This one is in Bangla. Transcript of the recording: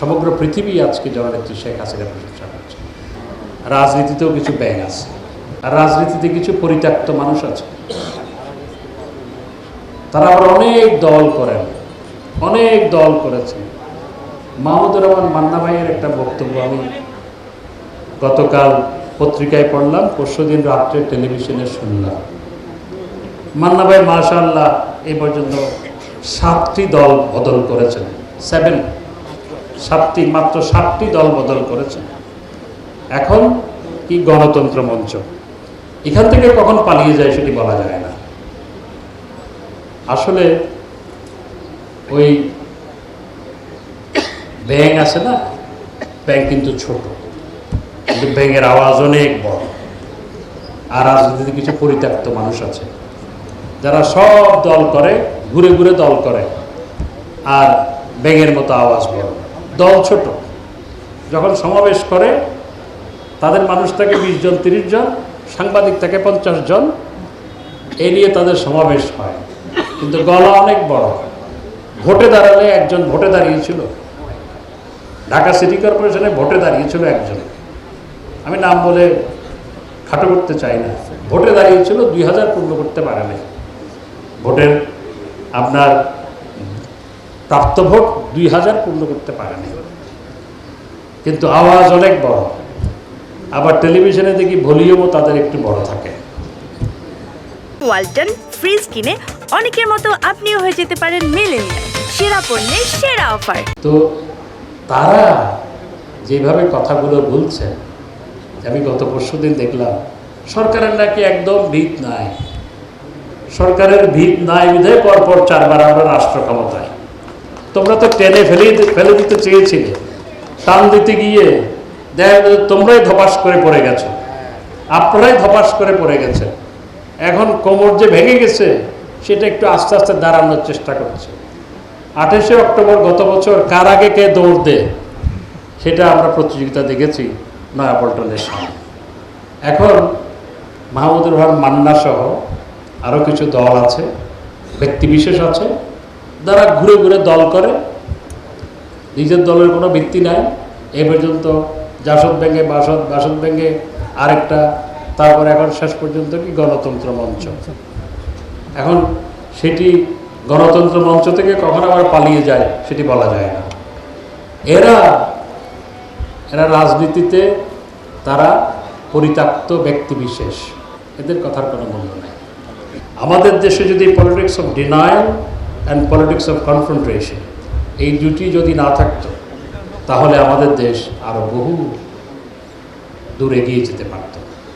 সমগ্র পৃথিবী আজকে জননেত্রী শেখ হাসিনা প্রশংসা করছে। রাজনীতিতেও কিছু ব্যাং আছে, আর রাজনীতিতে কিছু পরিত্যক্ত মানুষ আছে। তারা আবার অনেক দল করেন, অনেক দল করেছেন। মাহমুদুর রহমান মান্না ভাইয়ের একটা বক্তব্য আমি গতকাল পত্রিকায় পড়লাম, পরশু দিন রাত্রে টেলিভিশনে শুনলাম। মান্না ভাই মাশাল্লাহ এই পর্যন্ত সাতটি দল বদল করেছেন সেভেন সাতটি, মাত্র সাতটি দল বদল করেছে। এখন কি গণতন্ত্র মঞ্চ? এখান থেকে কখন পালিয়ে যায় সেটি বলা যায় না। আসলে ওই ব্যাং আছে না? ব্যাং কিন্তু ছোট। কিন্তু ব্যাঙের আওয়াজ অনেক বড়। আর রাজনীতিতে কিছু পরিত্যক্ত মানুষ আছে। যারা সব দল করে, ঘুরে ঘুরে দল করে। আর ব্যাঙের মতো আওয়াজ বড়। দল ছোট। যখন সমাবেশ করে, তাদের মানুষ থাকে বিশ জন, তিরিশ জন, সাংবাদিক থাকে পঞ্চাশ জন। এ নিয়ে তাদের সমাবেশ হয়। কিন্তু গলা অনেক বড়। ভোটে দাঁড়ালে একজন ভোটে দাঁড়িয়েছিল ঢাকা সিটি কর্পোরেশনে ভোটে দাঁড়িয়েছিল একজন। আমি নাম বলে খাটো করতে চাই না। ভোটে দাঁড়িয়েছিল দুই হাজার পূর্ণ করতে পারে নাই ভোটের আপনার প্রাপ্ত ভোট দুই হাজার পূর্ণ করতে পারে নাই কিন্তু আওয়াজ অনেক বড়। আবার টেলিভিশনে দেখি ভলিউমও তাদের একটু বড় থাকে। ওয়ালটন ফ্রিজ কিনে অনেকের মতো আপনিও হয়ে যেতে পারেন মেলেনিয়া সেরা পণ্যের সেরা অফার। তো তারা যেভাবে কথাগুলো বলছেন আমি গত পরশু দিন দেখলাম সরকারের নাকি একদম ভিত নাই। সরকারের ভিত নাই বিধায় পরপর চারবার আমরা রাষ্ট্র ক্ষমতায়। তোমরা তো টেনে ফেলে ফেলে দিতে চেয়েছিলে। টান দিতে গিয়ে দেখা গেল তোমরাই ধপাস করে পড়ে গেছো। আপনারাই ধপাস করে পড়ে গেছে। এখন কোমর যে ভেঙে গেছে, সেটা একটু আস্তে আস্তে দাঁড়ানোর চেষ্টা করছে। আঠাশে অক্টোবর গত বছর কার আগে কে দৌড় দেয়, সেটা আমরা প্রতিযোগিতা দেখেছি নয়াপল্টনের সামনে। এখন মাহমুদুর রহমান মান্না সহ আরও কিছু দল আছে ব্যক্তিবিশেষ আছে যারা ঘুরে ঘুরে দল করে। নিজের দলের কোনো ভিত্তি নাই। এ পর্যন্ত জাসদ ব্যাঙ্গে বাসদ বাসদ ব্যাঙ্গে আরেকটা, তারপরে এখন শেষ পর্যন্ত কি গণতন্ত্র মঞ্চ। এখন সেটি গণতন্ত্র মঞ্চ থেকে কখন আবার পালিয়ে যায় সেটি বলা যায় না। এরা এরা রাজনীতিতে তারা পরিত্যক্ত ব্যক্তিবিশেষ এদের কথার কোনো মূল্য নেই। আমাদের দেশে যদি politics of denial and politics of confrontation এই দুটি যদি না থাকত, তাহলে আমাদের দেশ আরও বহু দূরে এগিয়ে যেতে পারত।